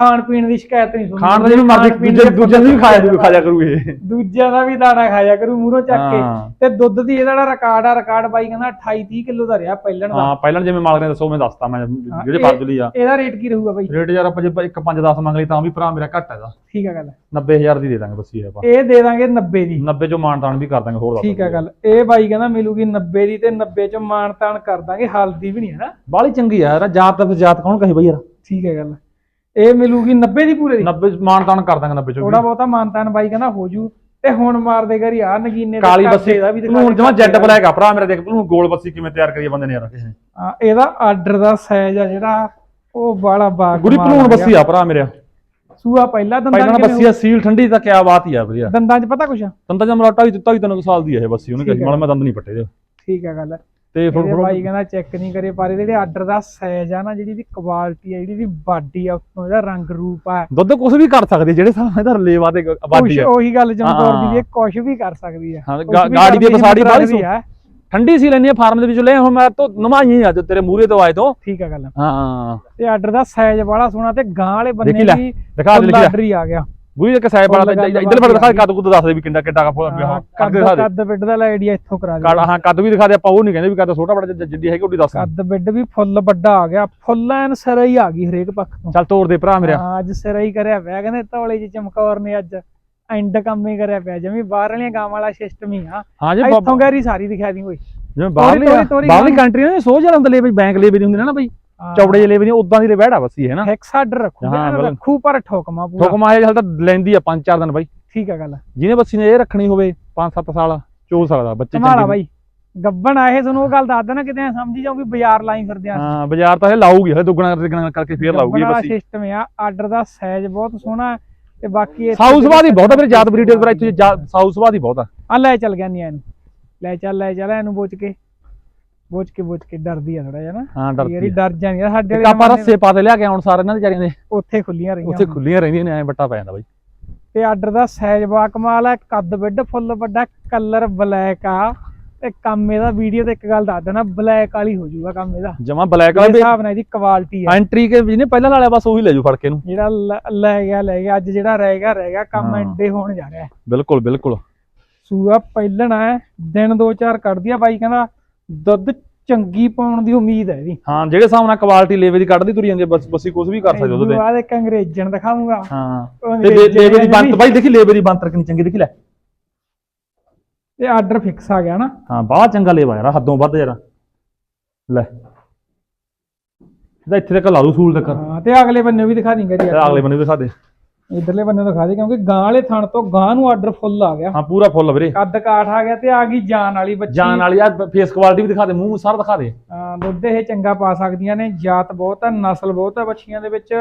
ਖਾਣ ਪੀਣ ਦੀ ਸ਼ਿਕਾਇਤ ਨਹੀਂ ਸੁਣਦੀ ਖਾਣ ਦਾ ਜਿਵੇਂ ਮਰਜ਼ੀ ਖਾਣ ਪੀਣ ਦੂਜੇ ਦੇ ਦੂਜੇ ਵੀ ਖਾਇਆ ਦੂ ਖਾਇਆ ਕਰੂ ਇਹ। ਦੂਜਿਆਂ ਦਾ ਵੀ ਦਾਣਾ ਖਾਇਆ ਕਰੂ ਮੂਹਰੋਂ ਚੱਕ ਕੇ। ਹਾਂ। ਤੇ ਦੁੱਧ ਦੀ ਇਹਦਾ ਜਿਹੜਾ ਰਿਕਾਰਡ ਆ ਰਿਕਾਰਡ ਬਾਈ ਕਹਿੰਦਾ 28 30 ਕਿਲੋ ਦਾ ਰਿਹਾ ਪਹਿਲਣ ਦਾ। ਹਾਂ ਪਹਿਲਾਂ ਜਿਵੇਂ ਮਾਲਕ ਨੇ ਦੱਸੋ ਮੈਂ ਦੱਸਤਾ ਮੈਂ ਜਿਹੜੇ ਇਹ- ਫਰਜ਼ ਲਈ ਆ। ਇਹਦਾ ਰੇਟ ਕੀ ਰਹੂਗਾ ਬਾਈ? ਰੇਟ ਯਾਰ ਆਪਾਂ ਜੇ 1 5 10 ਮੰਗ ਲਈ ਤਾਂ ਵੀ ਭਰਾ ਮੇਰਾ ਘੱਟ ਹੈਗਾ। ਠੀਕ ਹੈ ਗੱਲ 90000 ਦੀ ਦੇ ਦਾਂਗੇ ਬਸ ਇਹ ਆਪਾਂ। ਇਹ ਦੇ ਦਾਂਗੇ 90 ਦੀ। 90 ਚੋਂ ਮਾਨ ਤਾਨ ਵੀ ਕਰ ਦਾਂਗੇ ਹੋਰ ਦੱਸ ਠੀਕ ਹੈ ਗੱਲ। ਇਹ ਬਾਈ ਕਹਿੰਦਾ ਮਿਲੂਗੀ 90 ਦੀ ਤੇ 90 ਚ ਮਾਣ ਤਾਣ ਕਰ ਦਾਂਗੇ ਹਲਦੀ ਵੀ ਨਹੀਂ ਹੈ ਨਾ। ਬਾਲੀ ਚੰਗੀ ਆ ਯਾਰ ਜਾਤ ਤਾਂ ਫਿਰ ਜਾਤ ਕੌਣ ਕਹੇ ਬਈ ਯਾਰ? ਠੀਕ ਹੈ ਗੱਲ ਇਹ ਮਿਲੂਗੀ 90 ਦੀ ਪੂਰੇ ਦੀ। 90 ਮਾਨ ਤਾਨ ਕਰ ਦਾਂਗੇ 90 ਚੋਂ ਥੋੜਾ। ਬਹੁਤਾ ਮਾਨਤਾਨ ਬਾਈ ਕਹਿੰਦਾ ਹੋ ਜੂ। ਤੇ ਹੁਣ ਮਾਰਦੇ ਘਰੀ ਆ ਨਗੀਨੇ ਦੇ ਕਾਲੀ ਬੱਸੀ ਦਾ ਵੀ ਹੁਣ ਦੇ, ਜਮਾ ਜੈਡ ਦਾ। ਬਲੈਕ ਆ ਭਰਾ ਮੇਰਾ ਦੇਖ ਤੂੰ ਗੋਲ ਬੱਸੀ ਕਿਵੇਂ ਤਿਆਰ ਕਰੀ ਬੰਦੇ ਨੇ ਯਾਰ। ਇਹਦਾ ਆਰਡਰ ਦਾ ਸਾਈਜ਼ ਆ ਜਿਹੜਾ ਉਹ ਬਾਲਾ ਬਾਗ ਗੁਰੀ ਭਲੂਣ ਬੱਸੀ ਆ ਭਰਾ ਮੇਰਾ। ਸੂਆ ਪਹਿਲਾ ਦੰਦਾਂ ਪਹਿਲਾਂ ਬੱਸੀ ਆ ਸੀਲ ਠੰਡੀ ਤਾਂ ਕਿਆ ਬਾਤ ਹੀ ਆ ਵਧੀਆ। ਦੰਦਾਂ 'ਚ ਪਤਾ ਕੁਛ ਤੰਦਾ ਜਮ ਲਾਟਾ ਵੀ ਦਿੱਤਾ ਵੀ ਤੈਨੂੰ ਸਾਲ ਦੀ ਆ ਇਹ ਬੱਸੀ ਉਹਨੇ ਕਹੀ ਮੈਂ ਦੰਦ ਨਹੀਂ ਪੱਟੇ ਦੇ ਠੀਕ ਹੈ ਗੱਲ। ਤੇ ਫਿਰ ਇਹਦੇ ਬਾਈ ਕਹਿੰਦਾ ਚੈੱਕ ਨਹੀਂ ਕਰੇ ਪਰ ਇਹਦੇ ਜਿਹੜੇ ਆਰਡਰ ਦਾ ਸਾਈਜ਼ ਆ ਨਾ ਜਿਹੜੀ ਦੀ ਕੁਆਲਿਟੀ ਆ ਜਿਹੜੀ ਦੀ ਬਾਡੀ ਆ ਉੱਤੋਂ ਇਹਦਾ ਰੰਗ ਰੂਪ ਆ। ਦੁੱਧ ਕੁਝ ਵੀ ਕਰ ਸਕਦੀ ਜਿਹੜੇ ਸਾਹ ਇਹਦਾ ਲੇਵਾ ਤੇ ਕੁਛ ਆ। ਉਹੀ ਗੱਲ ਜਮਕੌਰ ਦੀ। ਇਹ ਕੁਛ ਵੀ ਕਰ ਸਕਦੀ ਆ। ਗਾੜੀ ਦੀ ਪਸਾੜੀ ਆ। ਠੰਡੀ ਸੀ ਲੈਣੀ ਫਾਰਮ ਦੇ ਵਿੱਚ ਲੈ ਹੁਣ ਮੈਂ ਤਾਂ ਨਮਾਈ ਆ ਜੋ ਤੇਰੇ ਮੂਰੇ ਤੋਂ ਆਏ ਤੋਂ। ਠੀਕ ਹੈ ਗੱਲ। ਹਾਂ। ਤੇ ਆਰਡਰ ਦਾ ਸਾਈਜ਼ ਬੜਾ ਸੋਹਣਾ ਤੇ ਗਾਂ ਵਾਲੇ ਲੈ, ਵੀ ਦਿਖਾ ਦੇ ਲਿਖਿਆ ਆਰਡਰ ਹੀ ਆ ਗਿਆ। ਬੁਰੀ ਇੱਕ ਸਾਈਬ ਵਾਲਾ ਇੱਧਰ ਫਿਰ ਦਿਖਾ ਕੱਦ ਕੁੱਦ ਦੱਸ ਦੇ ਵੀ ਕਿੰਨਾ ਕਿੱਡਾ ਕਾ ਹਾਂ, ਕੱਦ ਦਿਖਾ ਦੇ। ਕੱਦ ਬਿੱਡ ਦਾ ਆਈਡੀਆ ਇੱਥੋਂ ਕਰਾ ਦੇ ਕੱਦ ਹਾਂ ਕੱਦ ਵੀ ਦਿਖਾ ਦੇ ਆਪਾਂ ਉਹ ਨਹੀਂ ਕਹਿੰਦੇ ਵੀ ਕੱਦ ਛੋਟਾ ਬੜਾ ਜਿੱਡੀ ਹੈਗੀ ਉਹਦੀ ਦੱਸ। ਕੱਦ ਬਿੱਡ ਵੀ ਫੁੱਲ ਵੱਡਾ ਆ ਗਿਆ। ਫੁੱਲ ਐਨ ਸਿਰਾ ਹੀ ਆ ਗਈ ਹਰੇਕ ਪੱਖ ਤੋਂ। ਚੱਲ ਤੋੜ ਦੇ ਭਰਾ ਮੇਰਾ। ਹਾਂ, ਅੱਜ ਸਿਰਾ ਹੀ ਕਰਿਆ ਪਿਆ। ਕਹਿੰਦੇ ਧੌਲੇ ਜੀ ਚਮਕੌਰ ਨੇ ਅੱਜ। ਐਂਡ ਕੰਮ ਹੀ ਕਰਿਆ ਪਿਆ। ਜਿਵੇਂ ਬਾਹਰ ਵਾਲੀਆਂ ਗਾਵਾਂ ਵਾਲਾ ਸਿਸਟਮ ਹੀ ਆ। ਹਾਂ ਜੀ ਇੱਥੋਂ ਗੈਰੀ ਸਾਰੀ ਦਿਖਾ ਦੀ ਓਏ ਜਿਵੇਂ ਬਾਹਰਲੀ ਬਾਹਰਲੀ ਗਾਂ। ਕੰਟਰੀ ਨੇ ਸੋਝ ਵਾਲਾ ਹੁੰਦੇ ਲੈ ਬਈ ਬੈਂਕ ਲੈ ਵੀ ਹੁੰਦੇ ਨੇ ਨਾ ਬਈ। ਚੌੜੇ ਜਿਹੇ ਲੈ ਵੀ ਉਦਾਂ ਦੀ ਲੈ ਬੈੜਾ ਵਸੀ ਹੈ ਨਾ। ਹੈਕਸ ਆਰਡਰ ਰੱਖੂਗਾ ਹਾਂ, ਨਾ, ਬਿਲਕੁਲ। ਰੱਖੂ ਪਰ ਠੋਕਮਾ ਪੂਰਾ। ਠੋਕਮਾ ਇਹ ਹਾਲ ਤਾਂ ਲੈਂਦੀ ਆ 5-4 ਦਿਨ ਬਾਈ। ਠੀਕ ਆ ਗੱਲ ਜਿਹਨੇ ਬੱਸੀ ਨੇ ਇਹ ਰੱਖਣੀ ਹੋਵੇ 5-7 ਸਾਲ ਚੋ ਸਕਦਾ ਬੱਚੇ ਚੰਗੇ- ਬਾਈ। ਗੱਬਣ ਆਏ ਤੁਹਾਨੂੰ ਉਹ ਗੱਲ ਦੱਸ ਦੇਣਾ ਕਿਤੇ ਸਮਝੀ ਜਾਓ ਵੀ ਬਾਜ਼ਾਰ ਲਾਈ ਫਿਰਦੇ ਆ ਹਾਂ ਬਾਜ਼ਾਰ ਤਾਂ ਇਹ ਲਾਊਗੀ ਹਲੇ ਦੁੱਗਣਾ ਤਿੱਗਣਾ ਕਰਕੇ ਫੇਰ ਲਾਊਗੀ ਇਹ ਬੱਸੀ। ਸਿਸਟਮ ਆ ਆਰਡਰ ਦਾ ਸਾਈਜ਼ ਬਹੁਤ ਸੋਹਣਾ ਤੇ ਬਾਕੀ ਇੱਥੇ ਸਾਊ ਜਿਹੜੇ ਸੁਭਾਅ ਦੀ ਬਹੁਤ ਆ ਮੇਰੇ ਜਾਤ ਬਰੀਡ ਪਰ ਇੱਥੇ ਜਾ- ਸਾਊ ਸੁਭਾਅ ਦੀ ਬਹੁਤ ਆ। ਆ ਲੈ ਚੱਲ ਗਿਆ ਨਹੀਂ ਇਹਨੂੰ ਲੈ ਚੱਲ ਲੈ ਚੱਲ ਇਹਨੂੰ ਬੋਚ ਕੇ। ਬੋਚ ਕੇ ਬੋਚ ਕੇ ਡਰਦੀ ਆ ਥੋੜਾ ਜਿਹਾ ਨਾ। ਹਾਂ ਯਾਰੀ ਡਰਦੀ ਡਰ ਜਾਂਦੀ ਆ ਸਾਡੇ ਆਪਾਂ ਰੱਸੇ ਪਾ ਤੇ ਲਿਆ ਕੇ ਆਉਣ ਸਾਰੇ ਇਹਨਾਂ ਦੇ ਵਿਚਾਰੀਆਂ ਦੇ। ਉੱਥੇ ਖੁੱਲੀਆਂ ਰਹੀਆਂ ਉੱਥੇ। ਖੁੱਲੀਆਂ ਰਹਿੰਦੀਆਂ ਨੇ ਐ ਬੱਟਾ ਪੈ ਜਾਂਦਾ ਬਾਈ। ਤੇ ਆਰਡਰ ਦਾ ਸਾਈਜ਼ ਬਾ ਕਮਾਲ ਹੈ ਕੱਦ ਬਿੱਡ ਫੁੱਲ ਵੱਡਾ ਕਲਰ ਬਲੈਕ ਆ। ਤੇ ਕੰਮ ਇਹਦਾ ਵੀਡੀਓ ਤੇ ਇੱਕ ਗੱਲ ਦੱਸ ਦੇਣਾ ਬਲੈਕ ਵਾਲੀ ਹੋ ਜਾਊਗਾ ਕੰਮ ਇਹਦਾ। ਜਮਾ ਬਲੈਕ ਵਾਲਾ ਹਿਸਾਬ ਨਾਲ ਇਹਦੀ ਕੁਆਲਿਟੀ ਹੈ ਐਂਟਰੀ ਕੇ ਜਿਹਨੇ ਪਹਿਲਾਂ ਲਾਲਿਆ ਬਸ ਉਹੀ ਲੈ ਜੂ ਫੜ ਕੇ ਨੂੰ ਜਿਹੜਾ ਲ- ਗਿਆ ਲੈ ਗਿਆ ਅੱਜ ਜਿਹੜਾ ਰਹਿ ਗਿਆ ਰਹਿ ਗਿਆ ਕੰਮ। ਐਂਡੇ ਹੋਣ ਜਾ ਰਿਹਾ। ਬਿਲਕੁਲ ਬਿਲਕੁਲ। ਸੂਆ ਪਹਿਲਣਾ ਹੈ ਦਿਨ ਦੋ ਚਾਰ ਕੱਢਦੀ ਆ ਬਾਈ ਕਹਿੰਦਾ ਦੁੱਧ ਚੰਗੀ ਪਾਉਣ ਦੀ ਉਮੀਦ ਹੈ ਇਹਦੀ। ਹਾਂ ਜਿਹੜੇ ਹਿਸਾਬ ਨਾਲ ਕੁਆਲਿਟੀ ਲੇਵੇ ਦੀ ਕੱਢਦੀ ਤੁਰੀ ਜਾਂਦੀ ਬਸ ਬਸੀ ਕੁਝ ਵੀ ਕਰ ਸਕਦੇ ਉਹਦੇ ਤੇ ਬਾਅਦ ਇੱਕ ਅੰਗਰੇਜ਼ਣ ਦਿਖਾਉਂਗਾ ਹਾਂ। ਤੇ ਲੇਵੇ ਦੀ ਬੰਤ ਬਾਈ ਦੇਖੀ ਲੇਵੇ ਦੀ ਬੰਤਰ ਕਿੰਨੀ ਚੰਗੀ ਦੇਖੀ ਲੈ। ਤੇ ਆਰਡਰ ਫਿਕਸ ਆ ਗਿਆ ਨਾ। ਹਾਂ ਬਾਹਲਾ ਚੰਗਾ ਲੇਵਾ ਯਾਰ ਹੱਦੋਂ ਵੱਧ ਯਾਰ। ਲੈ। ਇਹਦਾ ਇੱਥੇ ਤੱਕ ਲਾ ਦੂ ਸੂਲ ਤੱਕ। ਹਾਂ ਤੇ ਅਗਲੇ ਬੰਨੇ ਵੀ ਦਿਖਾ ਦਿੰਗਾ ਜੀ ਅਗਲੇ ਬੰਨੇ ਵੀ ਦਿਖਾ ਦੇ। ਇਧਰਲੇ ਬੰਨੇ ਦਿਖਾ ਦੇ ਕਿਉਂਕਿ ਗਾਂ ਵਾਲੇ ਥਣ ਤੋਂ ਗਾਂ ਨੂੰ ਆਰਡਰ ਫੁੱਲ ਆ ਗਿਆ। ਹਾਂ ਪੂਰਾ ਫੁੱਲ ਵੀਰੇ। ਕੱਦ ਕਾਠ ਆ ਗਿਆ ਤੇ ਆ ਗਈ ਜਾਨ ਵਾਲੀ ਬੱਚੀ। ਜਾਨ ਵਾਲੀ ਆ ਫੇਸ ਕੁਆਲਿਟੀ ਵੀ ਦਿਖਾ ਦੇ ਮੂੰਹ ਸਾਰਾ ਦਿਖਾ ਦੇ। ਹਾਂ, ਦੁੱਧ ਇਹ ਚੰਗਾ ਪਾ ਸਕਦੀਆਂ ਨੇ ਜਾਤ ਬਹੁਤ ਹੈ ਨਸਲ ਬਹੁਤ ਹੈ ਬੱਚੀਆਂ ਦੇ ਵਿੱਚ।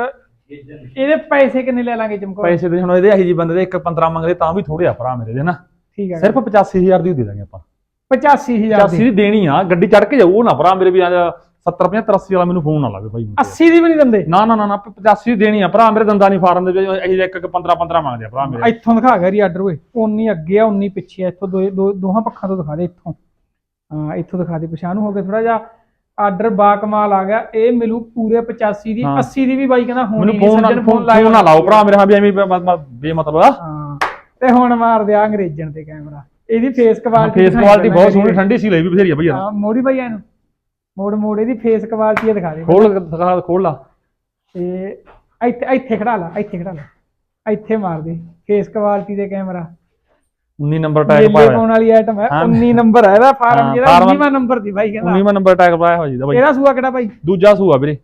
ਇਹਦੇ ਪੈਸੇ ਕਿੰਨੇ ਲੈ ਲਾਂਗੇ ਚਮਕੋ ਪੈਸੇ ਦੇ ਹੁਣ ਇਹਦੇ ਇਹੀ ਜੀ ਬੰਦੇ ਦੇ ਇੱਕ 15 ਮੰਗਦੇ ਤਾਂ ਵੀ ਥੋੜੇ ਆ ਭਰਾ ਮੇਰੇ ਦੇ ਨਾ ਠੀਕ ਹੈ ਸਿਰਫ 85000 ਦੀ ਦੇ ਦਾਂਗੇ ਆਪਾਂ। 85000 85 ਦੀ। ਦੇਣੀ ਆ ਗੱਡੀ ਚੜ ਕੇ ਜਾਊ ਉਹ ਨਾ ਭਰਾ ਮੇਰੇ ਵੀ ਆ ਜਾ 70 75 80 ਵਾਲਾ ਮੈਨੂੰ ਫੋਨ ਨਾ ਲਾਵੇ ਭਾਈ 80 ਦੀ ਵੀ ਨਹੀਂ ਦਿੰਦੇ? ਨਾ ਨਾ ਨਾ ਨਾ 85 ਦੇਣੀ ਆ। ਭਰਾ ਮੇਰੇ ਦੰਦਾਂ ਨਹੀਂ ਫਾਰਮ ਦੇ ਵਿੱਚ ਇਹ ਇੱਕ ਇੱਕ 15 15 ਮੰਗਦੇ ਆ ਭਰਾ ਮੇਰੇ। ਇੱਥੋਂ ਦਿਖਾ ਗਿਆ ਰੀ ਆਰਡਰ ਓਏ। ਉਨੀ ਅੱਗੇ ਆ ਉਨੀ ਪਿੱਛੇ ਆ। ਇੱਥੋਂ ਦੋ ਦੋਹਾਂ ਪੱਖਾਂ ਤੋਂ ਦਿਖਾ ਦੇ ਇੱਥੋਂ। ਹਾਂ ਇੱਥੋਂ ਦਿਖਾ ਦੇ ਪਛਾਣ ਨੂੰ ਹੋ ਗਿਆ ਥੋੜਾ ਜਿਹਾ। ਆਰਡਰ ਬਾ ਕਮਾਲ ਆ ਗਿਆ। ਇਹ ਮਿਲੂ ਪੂਰੇ 85 ਦੀ। ਹਾਂ। 80 ਦੀ ਵੀ ਬਾਈ ਕਹਿੰਦਾ ਹੋਣੀ ਨਹੀਂ ਫੋਨ ਨਾ ਸੱਜਣ ਫੋਨ ਲਾਇਓ ਨਾ ਲਾਓ ਭਰਾ ਮੇਰੇ ਹਾਂ ਵੀ ਐਵੇਂ ਬੇਮਤਲਬ ਆ। ਹਾਂ ਤੇ ਹੁਣ ਮਾਰ ਦਿਆ ਅੰਗਰੇਜ਼ਣ ਤੇ ਕੈਮਰਾ। ਇਹਦੀ ਫੇਸ ਕੁਆਲਿਟੀ ਫੇਸ ਕੁਆਲਿਟੀ ਬਹੁਤ ਸੋਹਣੀ ਠੰਡੀ ਸੀ ਲਈ ਵੀ ਬਥੇਰੀ ਆ ਭਈ ਯਾਰ ਹਾਂ ਮੋੜੀ ਬਾਈ ਇਹਨੂੰ। ਮੋੜ ਮੋੜ ਇਹਦੀ ਫੇਸ ਕੁਆਲਿਟੀ ਦਿਖਾ ਦੇ। ਖੋਲ ਦਿਖਾ ਖੋਲ ਲਾ। ਤੇ ਇੱਥੇ ਇੱਥੇ ਖੜਾ ਲਾ ਇੱਥੇ ਖੜਾ ਲਾ। ਇੱਥੇ ਮਾਰ ਦੇ ਫੇਸ ਕੁਆਲਿਟੀ ਦੇ ਕੈਮਰਾ 19 ਨੰਬਰ ਟੈਗ ਪਾਇਆ। ਪਾਉਣ ਵਾਲੀ ਆਈਟਮ ਹੈ ਹਾਂ। 19 ਨੰਬਰ ਹੈ ਇਹਦਾ ਫਾਰਮ ਜਿਹੜਾ ਫਾਰਮ- 19ਵਾਂ ਨੰਬਰ ਦੀ ਬਾਈ ਕਹਿੰਦਾ। 19 ਨੰਬਰ ਟੈਗ ਪਾਇਆ ਹੋਇਆ ਜੀ ਦਾ ਬਾਈ। ਇਹਦਾ ਸੂਆ ਕਿਹੜਾ ਬਾਈ? ਦੂਜਾ ਸੂਆ ਵੀਰੇ।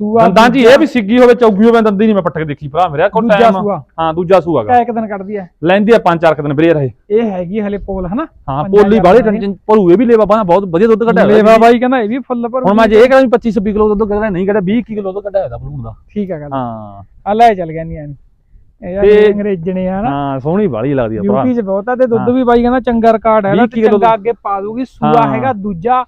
ਸੂਆ ਦੰਦਾਂ 'ਚ ਇਹ ਵੀ ਸਿੱਗੀ ਹੋਵੇ ਚੌਗੀ ਹੋਵੇ ਦੰਦੀ ਨਹੀਂ ਮੈਂ ਪੱਟ ਕੇ ਦੇਖੀ ਭਰਾ ਮੇਰਾ। ਕੋ ਦੂਜਾ ਟਾਈਮ ਸੂਆ। ਹਾਂ ਦੂਜਾ ਸੂਆ ਗਾ ਕਾ ਇੱਕ ਦਿਨ ਕੱਢਦੀ ਹੈ ਲੈਂਦੀ ਆ ਪੰਜ ਚਾਰ ਕੁ ਦਿਨ ਵੀਰੇ ਰਹੇ ਇਹ। ਹੈਗੀ ਹਲੇ ਪੋਲ ਹਨਾ? ਹਾਂ ਪੰਜਾਂ ਪੋਲੀ ਹਜ਼ਾਰ। ਟੈਨਸ਼ਨ ਭਰੂ ਇਹ ਵੀ ਲੇਵਾ ਬਾਣਾ ਬਹੁਤ ਵਧੀਆ ਦੁੱਧ ਕੱਢਿਆ ਹੋਇਆ ਲੇਵਾ ਬਾਈ ਕਹਿੰਦਾ ਇਹ ਵੀ ਫੁੱਲ ਪਰ ਹੁਣ ਮੈਂ ਜੇ ਇਹ ਕਰਾਂ 25 26 ਕਿਲੋ ਦੁੱਧ ਕੱਢਿਆ ਨਹੀਂ ਕੱਢਿਆ 20 ਕਿਲੋ ਦੁੱਧ ਕੱਢਿਆ ਹੋਇਆ ਭਲੂਣ ਦਾ। ਠੀਕ ਆ ਗੱਲ। ਹਾਂ। ਆ ਲੈ ਚੱਲ ਗਿਆ ਨਹੀਂ ਇਹ ਯਾਰ ਤੇ- ਅੰਗਰੇਜ਼ਣੇ ਆ ਨਾ ਹਾਂ ਸੋਹਣੀ ਬਾਲੀ ਲੱਗਦੀ ਆ ਭਰਾ। ਬਿਊਟੀ ਚ ਬਹੁਤ ਆ ਤੇ ਦੁੱਧ ਹਾਂ। ਵੀ ਬਾਈ ਕਹਿੰਦਾ ਚੰਗਾ ਰਿਕਾਰਡ ਹੈ 20 ਤੇ ਕਿਲੋ ਚੰਗਾ ਅੱਗੇ ਪਾ ਦੂਗੀ। ਸੂਆ ਹਾਂ। ਹੈਗਾ ਦੂਜਾ।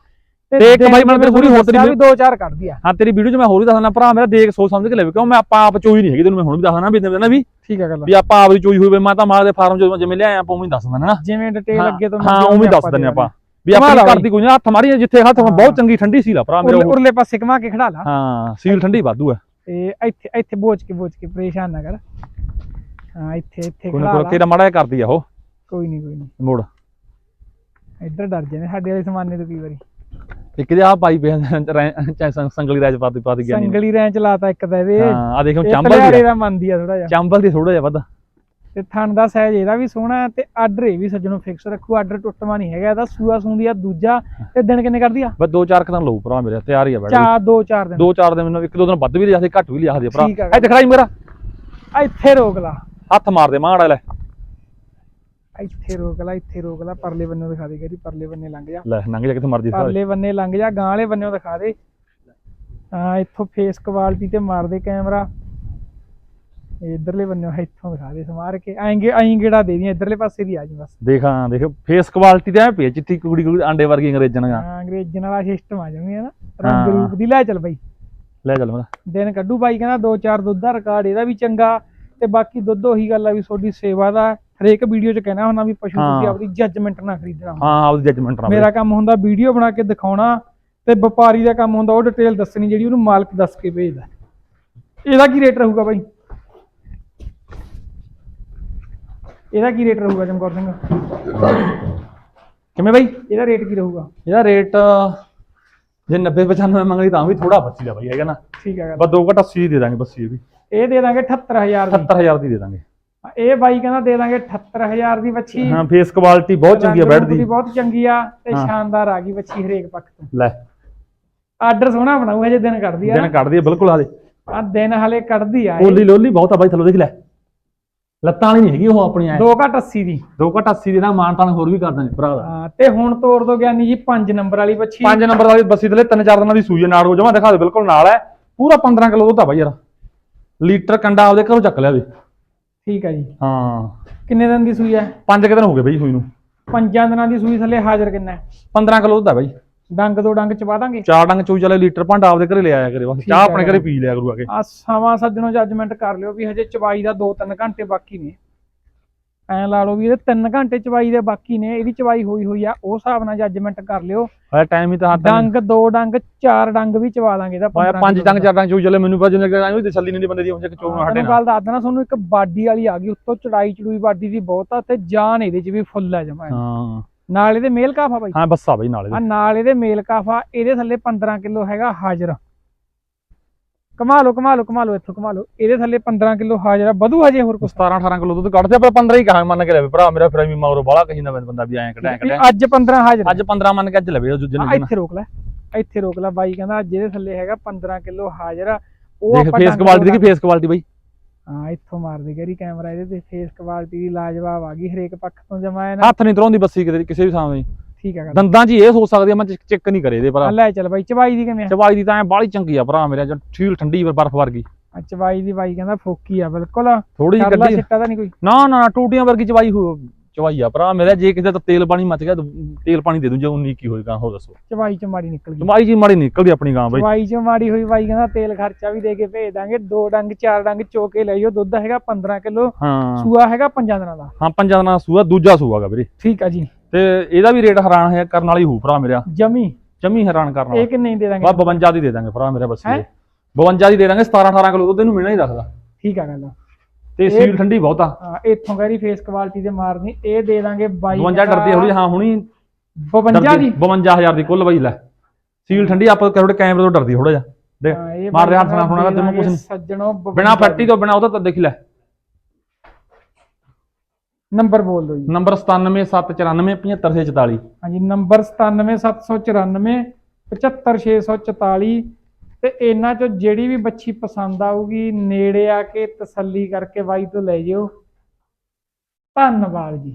ਤੇ ਮੈਂ ਮੈਨੂੰ ਪੂਰੀ ਹੋਰ ਤੇਰੀ ਵੀ ਦੋ ਚਾਰ ਕੱਢਦੀ ਆ ਹਾਂ ਤੇਰੀ ਵੀਡੀਓ 'ਚ ਮੈਂ ਹੋਰ ਵੀ ਦੱਸਣਾ ਭਰਾ ਮੇਰਾ ਦੇਖ ਸੋਚ ਸਮਝ ਕੇ ਲੈ ਕਿਉਂ ਮੈਂ ਆਪਾਂ ਆਪ ਚੋਈ ਨਹੀਂ ਹੈਗੀ ਤੈਨੂੰ ਮੈਂ ਹੁਣ ਵੀ ਦੱਸਣਾ ਵੀ ਨਾ ਵੀ। ਠੀਕ ਆ ਗੱਲ। ਵੀ ਆਪਾਂ ਆਪ ਦੀ ਚੋਈ ਹੋਈ ਮੈਂ ਤਾਂ ਮਾਲ ਦੇ ਫਾਰਮ 'ਚ ਜਿਵੇਂ ਲਿਆਇਆ ਆਪਾਂ ਉਵੇਂ ਹੀ ਦੱਸ ਦਿੰਦਾ ਨਾ? ਜਿਵੇਂ ਡਿਟੇਲ ਹਾਂ, ਅੱਗੇ ਤੋਂ ਹਾਂ ਉਵੇਂ ਹੀ ਦੱਸ ਦਿੰਦੇ ਆਪਾਂ। ਵੀ ਆਪਣੀ ਆ ਘਰ ਦੀ ਕੋਈ ਨਾ ਹੱਥ ਮਾਰੀ ਜਿੱਥੇ ਹੱਥ ਹਾਂ। ਬਹੁਤ ਚੰਗੀ ਠੰਡੀ ਸੀ ਲਾ ਭਰਾ ਮੇਰਾ ਉਰਲੇ ਪਾਸੇ ਕਮਾ ਕੇ ਖੜਾ ਲਾ। ਹਾਂ ਸੀਲ ਠੰਡੀ ਵਾਧੂ ਹੈ ਤੇ ਇੱਥੇ ਇੱਥੇ ਬੋਝ ਕੇ ਬੋਝ ਕੇ ਪਰੇਸ਼ਾਨ ਨਾ ਕਰ। ਹਾਂ ਇੱਥੇ ਇੱਥੇ ਕੋਈ ਖੜਾ ਨਾ ਲਾ। ਕਿਹੜਾ ਮਾੜਾ ਜਿਹਾ ਕਰਦੀ ਆ ਉਹ। ਕੋਈ ਨਹੀਂ ਕੋਈ ਨਹੀਂ। ਮੋੜ। ਇੱਧਰ ਡਰ ਜਾਂਦੇ ਸਾਡੇ ਵਾਲੇ ਸਮਾਨੇ ਤੋਂ ਕਈ ਵਾਰੀ। ਇੱਕ ਦੇ ਆ ਪਾਈ ਪਿਆ ਸੰਗਲੀ ਰਾਜ ਪਾਤੀ ਪਾਤੀ ਗਿਆ ਨਹੀਂ ਸੰਗਲੀ ਰੈਂਚ ਲਾਤਾ ਇੱਕ ਤਾਂ ਇਹਦੇ। ਹਾਂ ਆ ਦੇਖੋ ਚੰਬਲ ਦੀ ਆ। ਦਾ ਮੰਨਦੀ ਆ ਥੋੜਾ ਜਿਹਾ। ਚੰਬਲ ਦੀ ਥੋੜਾ ਜਿਹਾ ਵੱਧ। ਤੇ ਥਣ ਦਾ ਸਾਈਜ਼ ਇਹਦਾ ਵੀ ਸੋਹਣਾ ਤੇ ਆਰਡਰ ਇਹ ਵੀ ਸੱਜਣੋਂ ਫਿਕਸ ਰੱਖੂ ਆਰਡਰ ਟੁੱਟਵਾ ਨਹੀਂ ਹੈਗਾ ਇਹਦਾ ਸੂਆ ਸੂੰਦੀ ਆ ਦੂਜਾ ਤੇ ਦਿਨ ਕਿੰਨੇ ਕਰਦੀ ਆ? ਬਸ ਦੋ ਚਾਰ ਕਦਮ ਲਊ ਭਰਾ ਮੇਰੇ ਤਿਆਰ ਹੀ ਆ ਬੈਠ। ਚਾਰ ਦੋ ਚਾਰ ਦਿਨ। ਦੋ ਚਾਰ ਦਿਨ ਮੈਨੂੰ ਇੱਕ ਦੋ ਦਿਨ ਵੱਧ ਵੀ ਲਿਆ ਦੇ ਘੱਟ ਵੀ ਲਿਆ ਦੇ ਭਰਾ। ਇੱਥੇ ਖੜਾਈ ਮੇਰਾ। ਇੱਥੇ ਰੋਕ ਲਾ। ਹੱਥ ਮਾਰ ਦੇ ਮਾੜਾ ਲੈ। ਇੱਥੇ ਰੋਕ ਲਾ ਇੱਥੇ ਰੋਕ ਲਾ ਪਰਲੇ ਬੰਨੇ ਦਿਖਾ ਦੇ ਕਰੀ ਪਰਲੇ ਬੰਨੇ ਲੰਘ ਜਾ। ਲੈ ਨੰਗ ਜਾ ਕਿੱਥੇ ਮਰਜ਼ੀ ਸਾਰੇ ਪਰਲੇ ਬੰਨੇ ਲੰਘ ਜਾ ਗਾਂ ਵਾਲੇ ਬੰਨੇੋਂ ਦਿਖਾ ਦੇ। ਹਾਂ ਇੱਥੋਂ ਫੇਸ ਕੁਆਲਿਟੀ ਤੇ ਮਾਰ ਦੇ ਕੈਮਰਾ। ਇਧਰਲੇ ਬੰਨੇੋਂ ਇੱਥੋਂ ਦਿਖਾ ਦੇ ਸਮਾਰ ਕੇ। ਆਏਂਗੇ ਆਈ ਗੇੜਾ ਦੇ ਦੀ ਇਧਰਲੇ ਪਾਸੇ ਦੀ ਆ ਜੀ ਬਸ। ਦੇਖਾਂ ਦੇਖ ਫੇਸ ਕੁਆਲਿਟੀ ਤੇ ਐ ਆ, ਚਿੱਟੀ ਕੁੜੀ ਕੁੜੀ ਆਂਡੇ ਵਰਗੀ ਅੰਗਰੇਜ਼ਣ ਦਾ ਹਾਂ ਅੰਗਰੇਜ਼ੀ ਵਾਲਾ ਸਿਸਟਮ ਆ ਜਾਂਦੀ ਹੈ ਨਾ। ਰੰਗ ਰੂਪ ਦੀ ਲੈ ਚੱਲ ਬਈ। ਲੈ ਚੱਲ ਮੇਰਾ ਦਿਨ ਕੱਢੂ ਬਾਈ ਕਹਿੰਦਾ ਦੋ ਚਾਰ ਦੁੱਧ ਦਾ ਰਿਕਾਰਡ ਇਹਦਾ ਵੀ ਚੰਗਾ। ਤੇ ਬਾਕੀ ਦੁੱਧ ਉਹੀ ਗੱਲ ਆ ਵੀ ਤੁਹਾਡੀ ਸੇਵਾ ਦਾ। ਹਰੇਕ ਵੀਡੀਓ 'ਚ ਕਹਿਣਾ ਹੁੰਦਾ ਵੀ ਪਸ਼ੂ ਤੁਸੀਂ। ਆਪਦੀ ਜੱਜਮੈਂਟ ਨਾ ਖਰੀਦਣਾ। ਹਾਂ ਆਪਦੀ ਜੱਜਮੈਂਟ ਨਾਲ ਮੇਰਾ ਕੰਮ ਹੁੰਦਾ ਵੀਡੀਓ ਬਣਾ ਕੇ ਦਿਖਾਉਣਾ ਤੇ ਵਪਾਰੀ ਦਾ ਕੰਮ ਹੁੰਦਾ ਉਹ ਡਿਟੇਲ ਦੱਸਣੀ ਜਿਹੜੀ ਉਹਨੂੰ ਮਾਲਕ ਦੱਸ ਕੇ ਭੇਜਦਾ। ਇਹਦਾ ਕੀ ਰੇਟ ਰਹੂਗਾ ਬਾਈ? ਇਹਦਾ ਕੀ ਰੇਟ ਰਹੂਗਾ ਚਮਕੌਰ ਸਿੰਘ? ਕਿਵੇਂ ਬਾਈ? ਇਹਦਾ ਰੇਟ ਕੀ ਰਹੂਗਾ? ਇਹਦਾ ਰੇਟ ਜੇ 90 95 ਮੰਗਲੀ ਤਾਂ ਵੀ ਥੋੜਾ ਬੱਚੀ ਦਾ ਬਾਈ ਹੈਗਾ ਨਾ? ਠੀਕ ਹੈ ਗੱਲ ਬਸ ਦੋ ਘਟ 80 ਦੇ ਦਾਂਗੇ ਬੱਸੀ ਇਹ ਵੀ। ਇਹ ਦੇ ਦਾਂਗੇ 78000 ਦੀ। 78000 ਦੀ ਦੇ ਦਾਂਗੇ। ਇਹ ਬਾਈ ਕਹਿੰਦਾ ਦੇ ਦਾਂਗੇ 78000 ਦੀ ਬੱਚੀ ਹਾਂ ਫੇਸ ਕੁਆਲਿਟੀ ਬਹੁਤ ਚੰਗੀ ਆ ਬੈਡ ਦੀ ਬਹੁਤ ਚੰਗੀ ਆ ਤੇ। ਸ਼ਾਨਦਾਰ ਆ ਗਈ ਬੱਚੀ ਹਰੇਕ ਪੱਖ ਤੋਂ। ਲੈ। ਆਰਡਰ ਸੋਹਣਾ ਬਣਾਉ ਹਜੇ ਦਿਨ ਕੱਢਦੀ ਆ ਦਿਨ ਕੱਢਦੀ ਆ ਬਿਲਕੁਲ ਆਦੇ ਆ ਦਿਨ ਹਲੇ ਕੱਢਦੀ ਆ। ਕੋਲੀ ਲੋਲੀ ਬਹੁਤ ਆ ਬਾਈ ਥੱਲੋਂ ਦੇਖ ਲੈ। ਲੱਤਾਂ ਵਾਲੀ ਨਹੀਂ ਹੈਗੀ ਉਹ ਆਪਣੀ ਐ। ਦੋ ਘੱਟ 80 ਦੀ। ਦੋ ਘਟ 80 ਦੇ ਨਾਲ ਮਾਨ ਤਾਨ ਹੋਰ ਵੀ ਕਰ ਦਾਂਗੇ ਭਰਾ ਦਾ। ਹਾਂ ਤੇ ਹੁਣ ਤੋੜ ਦੋ ਗਿਆਨੀ ਜੀ 5 ਨੰਬਰ ਵਾਲੀ ਬੱਚੀ ਪੰਜ ਨੰਬਰ ਵਾਲੀ ਬੱਸੀ ਥੱਲੇ ਤਿੰਨ ਚਾਰ ਦਿਨਾਂ ਦੀ ਸੂਈ ਨਾਲ ਹੋ ਜਾਵਾਂ ਦਿਖਾ ਦੇ ਬਿਲਕੁਲ ਨਾਲ ਹੈ ਪੂਰਾ 15 ਕਿਲੋ ਦੁੱਧ ਆ ਬਾਈ ਯਾਰ। ਲੀਟਰ ਕੰਡਾ ਆਪਦੇ ਘਰੋਂ ਚੱਕ ਲਿਆ ਵੇ ਠੀਕ ਆ ਜੀ। ਹਾਂ। ਕਿੰਨੇ ਦਿਨ ਦੀ ਸੂਈ ਹੈ ਪੰਜ ਕੁ ਦਿਨ ਹੋ ਗਏ ਬਈ ਸੂਈ ਨੂੰ। ਪੰਜਾਂ ਦਿਨਾਂ ਦੀ ਸੂਈ ਥੱਲੇ ਹਾਜ਼ਰ ਕਿੰਨਾ ਹੈ? 15 ਕਿਲੋ ਦੁੱਧ ਆ ਬਾਈ। ਡੰਗ ਦੋ ਡੰਗ ਚਵਾ ਦਾਂਗੇ? ਚਾਰ ਡੰਗ ਚੋਈ ਚਲੇ ਲੀਟਰ ਭਾਂਡਾ ਆਪਦੇ ਘਰੇ ਲੈ ਆਇਆ ਕਰੇ ਬਸ। ਚਾਹ ਹੈ ਆਪਣੇ ਘਰੇ ਪੀ ਲਿਆ ਕਰੂ ਆ ਕੇ। ਆ ਸਮਾਂ ਸੱਜਣੋ ਜੱਜਮੈਂਟ ਕਰ ਲਿਓ ਵੀ ਹਜੇ ਚਵਾਈ ਦਾ 2-3 ਘੰਟੇ ਬਾਕੀ ਨੇ। ਐਂ ਲਾ ਲਓ ਵੀ ਇਹਦੇ 3 ਘੰਟੇ ਚਵਾਈ ਦੇ ਬਾਕੀ ਨੇ ਇਹਦੀ ਚਵਾਈ ਹੋਈ ਹੋਈ ਆ ਉਹ ਹਿਸਾਬ ਨਾਲ ਜੱਜਮੈਂਟ ਕਰ ਲਿਓ। ਹਾਲੇ ਟਾਈਮ ਹੀ ਤਾਂ ਹੱਥ ਡੰਗ ਦੋ ਡੰਗ ਚਾਰ ਡੰਗ ਵੀ ਚਵਾ ਦਾਂਗੇ ਇਹਦਾ ਪਾਇਆ 15 ਪੰਜ ਡੰਗ ਚਾਰ ਡੰਗ ਚੋਈ ਚਲੇ ਮੈਨੂੰ ਪਤਾ ਜਿੰਨੇ ਕਿ ਵੀ ਤਸੱਲੀ ਨਹੀਂ ਬੰਦੇ ਦੀ ਉਂਝ ਚੋਣ ਹਾਂ, ਹਟੇ ਨਾ। ਗੱਲ ਦੱਸ ਦੇਣਾ ਤੁਹਾਨੂੰ ਇੱਕ ਬਾਡੀ ਵਾਲੀ ਆ ਗਈ ਉੱਤੋਂ ਚੜਾਈ ਚੜੂਈ ਬਾਡੀ ਦੀ ਬਹੁਤ ਆ ਤੇ ਜਾਨ ਇਹਦੇ ਚ ਵੀ ਫੁੱਲ ਹੈ ਜਮਾ। ਹਾਂ। ਨਾਲ ਇਹਦੇ ਮੇਲ ਕਾਫਾ ਬਾਈ। ਹਾਂ ਬੱਸਾ ਬਈ ਨਾਲੇ ਆ ਨਾਲ ਇਹਦੇ ਮੇਲ ਕਾਫਾ ਇਹਦੇ ਥੱਲੇ 15 ਕਿਲੋ ਹੈਗਾ ਹਾਜ਼ਰ। ਕਮਾ ਲਓ ਕਮਾ ਲਓ ਕਮਾ ਲਓ ਇੱਥੋਂ ਕਮਾ ਲਓ। ਇਹਦੇ ਥੱਲੇ 15 ਕਿਲੋ ਹਾਜ਼ਰ ਵਧੂ ਹਜੇ ਹੋਰ ਕੁਛ। 17 18 ਕਿਲੋ ਦੁੱਧ ਕੱਢਦੇ ਆਪਾਂ 15 ਹੀ ਕਹਾਂ ਮੰਨ ਕੇ ਲੈ ਵੀ ਭਰਾ ਮੇਰਾ ਫਿਰ ਵੀ ਮਗਰੋਂ ਬਾਲਾ ਕਹੀ ਨਾ ਬੰਦਾ ਵੀ ਐਂ ਕਢਾਇਆ ਅੱਜ 15 ਹਾਜ਼ਰ ਅੱਜ 15 ਮੰਨ ਕੇ ਅੱਜ ਲਵੇ ਉਹ ਦੂਜੇ ਆ, ਨੂੰ ਇੱਥੇ ਰੋਕ ਲੈ ਇੱਥੇ ਰੋਕ ਲੈ। ਬਾਈ ਕਹਿੰਦਾ ਜਿਹਦੇ ਥੱਲੇ ਹੈਗਾ 15 ਕਿਲੋ ਹਾਜ਼ਰ ਉਹ ਆਪਾਂ ਫੇਸ ਕੁਆਲਿਟੀ ਦੋ ਫੇਸ ਕੁਆਲਿਟੀ ਬਈ। ਹਾਂ ਇੱਥੋਂ ਮਾਰ ਦੇ ਗਰੀ ਕੈਮਰਾ ਇਹਦੇ ਤੇ। ਫੇਸ ਕੁਆਲਿਟੀ ਦੀ ਲਾਜਵਾਬ ਆ ਗਈ ਹਰੇਕ ਪੱਖ ਤੋਂ ਜਮਾ ਹੈ ਨਾ ਹੱਥ ਨਹੀਂ ਧਰੋਂਦੀ ਬੱਸੀ ਕਿਤੇ ਕਿਸੇ ਵੀ ਸਾਹਮਣੇ ਠੀਕ ਹੈ ਦੰਦਾਂ 'ਚ ਹੀ ਇਹ ਸੋਚ ਸਕਦੇ ਆ ਮੈਂ ਚੈੱਕ ਨਹੀਂ ਕਰੇ ਇਹਦੇ ਆ ਭਰਾ ਲੈ ਚੱਲ ਬਾਈ ਚਵਾਈ ਦੀ ਕਿਵੇਂ ਆ? ਚਵਾਈ ਦੀ ਤਾਂ ਐ ਬਾਲੀ ਚੰਗੀ ਆ ਭਰਾ ਮੇਰਾ ਜਦ ਠੀਲ ਠੰਡੀ ਬਰਫ ਵਰਗੀ। ਆ ਚਵਾਈ ਦੀ ਬਾਈ ਕਹਿੰਦਾ ਫੋਕੀ ਆ ਬਿਲਕੁਲ। ਥੋੜੀ ਜਿਹੀ ਕੱਢੀ ਛਿੱਟਾ ਤਾਂ ਨਹੀਂ ਕੋਈ। ਨਾ ਨਾ ਨਾ ਟੂਟੀਆਂ ਵਰਗੀ ਚਵਾਈ ਹੋ ਚਵਾਈਆ ਭਰਾ ਮੇਰਾ ਜੇ ਕਿਸੇ ਦਾ ਤੇਲ ਪਾਣੀ ਮੱਚ ਗਿਆ ਤੇਲ ਪਾਣੀ ਦੇ ਦੂੰ ਜੇ 19 ਕੀ ਹੋਏਗਾ ਹੋ ਦੱਸੋ। ਚਵਾਈ ਚ ਮਾੜੀ ਨਿਕਲ ਗਈ। ਜਮਾਈ ਜੀ ਮਾੜੀ ਨਿਕਲਦੀ ਆਪਣੀ ਗਾਂ ਬਾਈ। ਚਵਾਈ ਚ ਮਾੜੀ ਹੋਈ ਬਾਈ ਕਹਿੰਦਾ ਤੇਲ ਖਰਚਾ ਵੀ ਦੇ ਕੇ ਭੇਜ ਦਾਂਗੇ ਦੋ ਡੰਗ ਚਾਰ ਡੰਗ ਚੋਕੇ ਲੈ ਜਾਓ ਦੁੱਧ ਹੈਗਾ 15 ਕਿਲੋ ਹਾਂ। ਸੂਆ ਹੈਗਾ ਪੰਜਾਂ ਦਿਨਾਂ ਦਾ। ਹਾਂ ਪੰਜਾਂ ਦਾ ਸੂਆ ਦੂਜਾ ਸੂਆਗਾ ਵੀਰੇ। ਠੀਕ ਆ ਜੀ। ਤੇ ਇਹਦਾ ਵੀ ਰੇਟ ਹੈਰਾਨ ਹੈ ਕਰਨ ਵਾਲੀ ਹੋਊ ਭਰਾ ਮੇਰਾ। ਜਮੀ? ਜਮੀ ਹੈਰਾਨ ਕਰਨ ਇਹ ਵਾਲਾ ਕਿੰਨੇ ਦੀ ਦਾਂਗੇ? ਬਾ 52 ਦੀ ਦੇ ਦਾਂਗੇ ਭਰਾ ਮੇਰਾ ਬਸ ਹੈਂ? 52 ਦੀ ਦੇ ਦਾਂਗੇ 17 18 ਕਿਲੋ ਦੁੱਧ ਇਹਨੂੰ ਮਿਲਣਾ ਹੀ ਰੱਖਦਾ ਠੀਕ ਆ ਗੱਲ ਤੇ ਸੀਲ ਠੰਡੀ ਬਹੁਤ। ਹਾਂ ਇੱਥੋਂ ਕਰੀ ਫੇਸ ਕੁਆਲਿਟੀ ਦੇ ਮਾਰਨੀ ਇਹ ਦੇ ਦਾਂਗੇ 22 52 ਡਰਦੀ ਥੋੜੀ ਹਾਂ ਹੁਣੀ 52 ਦੀ? 52000 ਦੀ ਕੁੱਲ ਬਾਈ ਲੈ। ਸੀਲ ਠੰਡੀ ਆਪਾਂ ਕਰੋੜੇ ਕੈਮਰੇ ਤੋਂ ਡਰਦੀ ਥੋੜਾ ਜਿਹਾ। ਦੇਖ ਹਾਂ, ਇਹ ਮਾਰ ਰਿਹਾ ਹੱਥ ਨਾਲ ਹੋਣਾ ਤੈਨੂੰ ਨਹੀਂ ਸੱਜਣੋ ਬਿਨਾ ਫੱਟੀ ਤੋਂ ਬਿਨਾ ਉਹਦਾ ਤਾਂ ਦੇਖ ਲੈ। ਨੰਬਰ ਬੋਲ ਦਿਓ ਜੀ। ਨੰਬਰ 9774975644 ਹਾਂਜੀ ਨੰਬਰ 97794 75644 ਤੇ ਇਹਨਾਂ ਚੋਂ ਜਿਹੜੀ ਵੀ ਬੱਚੀ ਪਸੰਦ ਆਊਗੀ ਨੇੜੇ ਆ ਕੇ ਤਸੱਲੀ ਕਰਕੇ ਬਾਈ ਤੋਂ ਲੈ ਜਿਓ। ਧੰਨਵਾਦ ਜੀ।